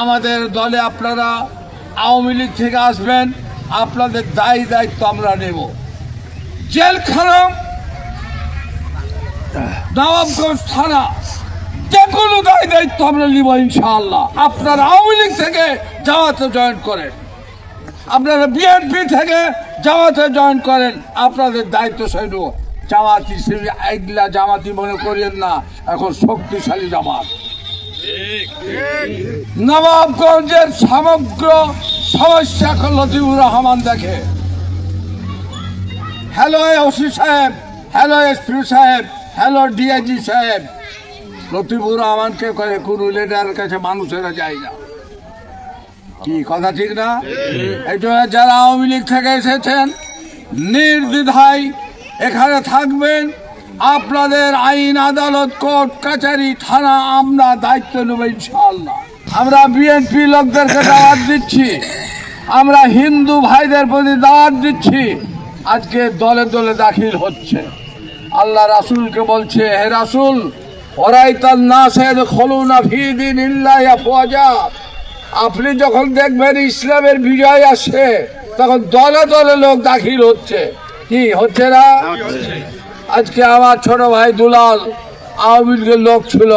আমাদের দলে আপনারা আওয়ামী লীগ থেকে আসবেন, আপনাদের দায়ী দায়িত্ব আমরা নেব। জেলখানা নবাবগঞ্জ থানা, যে কোনো দায়ী দায়িত্ব আমরা নিব ইনশাআল্লাহ। আপনারা আওয়ামী লীগ থেকে জামাতে জয়েন করেন। আপনারা বিএনপি থেকে জামাতে জয়েন করেন, আপনাদের দায়িত্ব সৈন্য জামাত এগুলা জামাতি মনে করিয়েন না, এখন শক্তিশালী জামাত। নবাবগঞ্জের সমগ্র সমস্যা এখন লতিফুর রহমান দেখে। হ্যালো ওসি সাহেব। হ্যালো এসপি সাহেব। হ্যালো ডিআইজি সাহেব। লতিফুর রহমানকে করে কোন লিডারের কাছে মানুষেরা যায় না। কি কথা ঠিক না? জন্য যারা আওয়ামী লীগ থেকে এসেছেন, নির্দ্বিধায় এখানে থাকবেন। আপনাদের আইন আদালত, কোর্ট কাছারি থানা আমরা দায়িত্ব নেব ইনশাআল্লাহ। আমরা বিএনপি লোকদেরকে দাওয়াত দিচ্ছি। আমরা হিন্দু ভাইদের প্রতি দাওয়াত দিচ্ছি। আজকে দলে দলে দাখিল হচ্ছে। আল্লাহ রাসূলকে বলছে, হে রাসূল ওরাই তার না সেদ দিন আপনি যখন দেখবেন ইসলামের বিজয় আসছে, তখন দলে দলে লোক দাখিল হচ্ছে। কি, হচ্ছে না? আজকে আমার ছোট ভাই দুলাল আওয়ামী লীগের লোক ছিল।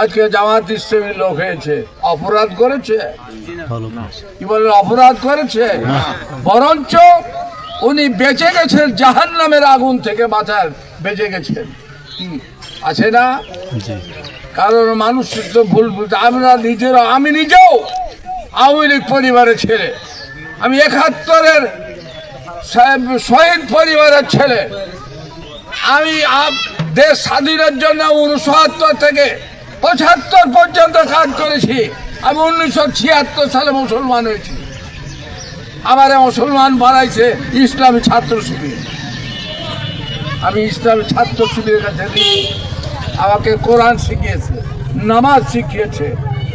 আজকে জামাত ইসলামের লোক হয়েছে। অপরাধ করেছে? কি বলেন অপরাধ করেছে? বরঞ্চ উনি বেঁচে গেছেন জাহান নামের আগুন থেকে বাঁচার বেঁচে গেছেন। আছে না? কারণ মানুষ তো ভুল বুঝতে আমরা নিজেরা আমি নিজেও আওয়ামী লীগ পরিবারের ছেলে। আমি একাত্তরের শহীদ পরিবারের ছেলে। আমি দেশ স্বাধীনের জন্য উনসত্তর থেকে পঁচাত্তর পর্যন্ত কাজ করেছি। আমি উনিশশো ছিয়াত্তর সালে মুসলমান হয়েছি। আমার মুসলমান বানাইছে ইসলামী ছাত্র শিবির আমি ইসলামী ছাত্র শিবিরের কাছে আমাকে কোরআন শিখিয়েছে, নামাজ শিখিয়েছে,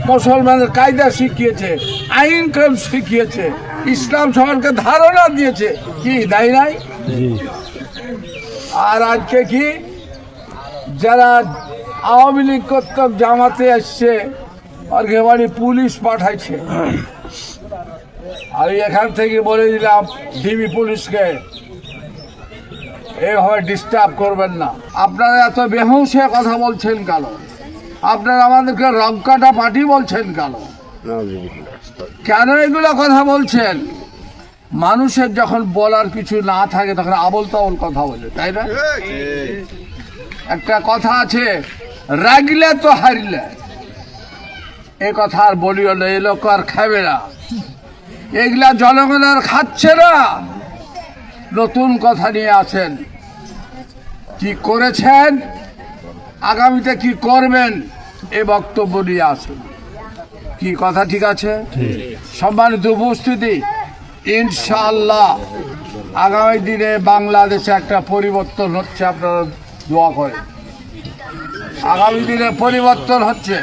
মুসলমানের কায়দা শিখিয়েছে, আইন কানুন শিখিয়েছে, ইসলাম সম্পর্কে ধারণা দিয়েছে। কি তাই নাই? আর আজকে কি? যারা আওয়ামী লীগ কর্তক জামাতে এসছে আর বাড়ি পুলিশ পাঠাইছে। আমি এখান থেকে বলে দিলাম ডিবি পুলিশকে এভাবে ডিস্টার্ব করবেন না। আপনারা এত বেহুশে কথা বলছেন কেন? আপনারা আমাদেরকে রংকাটা পার্টি বলছেন কেন? কেন এগুলো কথা বলছেন? মানুষের যখন বলার কিছু না থাকে তখন আবল তাবল কথা বলে তাই না? একটা কথা আছে রাগলে তো হারিলে। এ কথা আর বলিও না এ লোক আর খাবে না। এগুলা জনগণ আর খাচ্ছে না। নতুন কথা নিয়ে আছেন কি করেছেন? আগামীতে কি করবেন? এ বক্তব্য নিয়ে আসুন। কি কথা ঠিক আছে? সম্মানিত উপস্থিতি। ইনশাআল্লাহ আগামী দিনে বাংলাদেশে একটা পরিবর্তন হচ্ছে, আপনারা দোয়া করেন। আগামী দিনে পরিবর্তন হচ্ছে।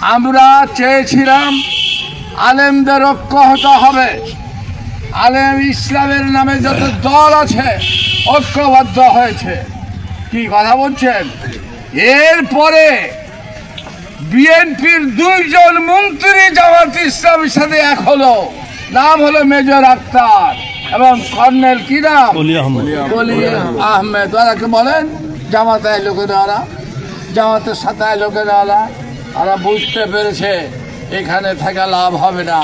আমরা চেয়েছিলাম আলেমদের ঐক্য হতে হবে। আলেম ইসলামের নামে যত দল আছে, ঐক্যবদ্ধ হয়েছে। কি কথা বলছেন? এরপরে বিএনপির দুইজন মন্ত্রী জামাত ইসলামের সাথে এক হলো। নাম হলো মেজর আক্তার এবং কর্নেল কি নাম? আহমেদ। ওরা আহমেদ। ওরাকে বলেন জামাতায় লোকেরা ওরা জামাতের সাথে লোকেরা ওরা বুঝতে পেরেছে এখানে থাকা লাভ হবে না।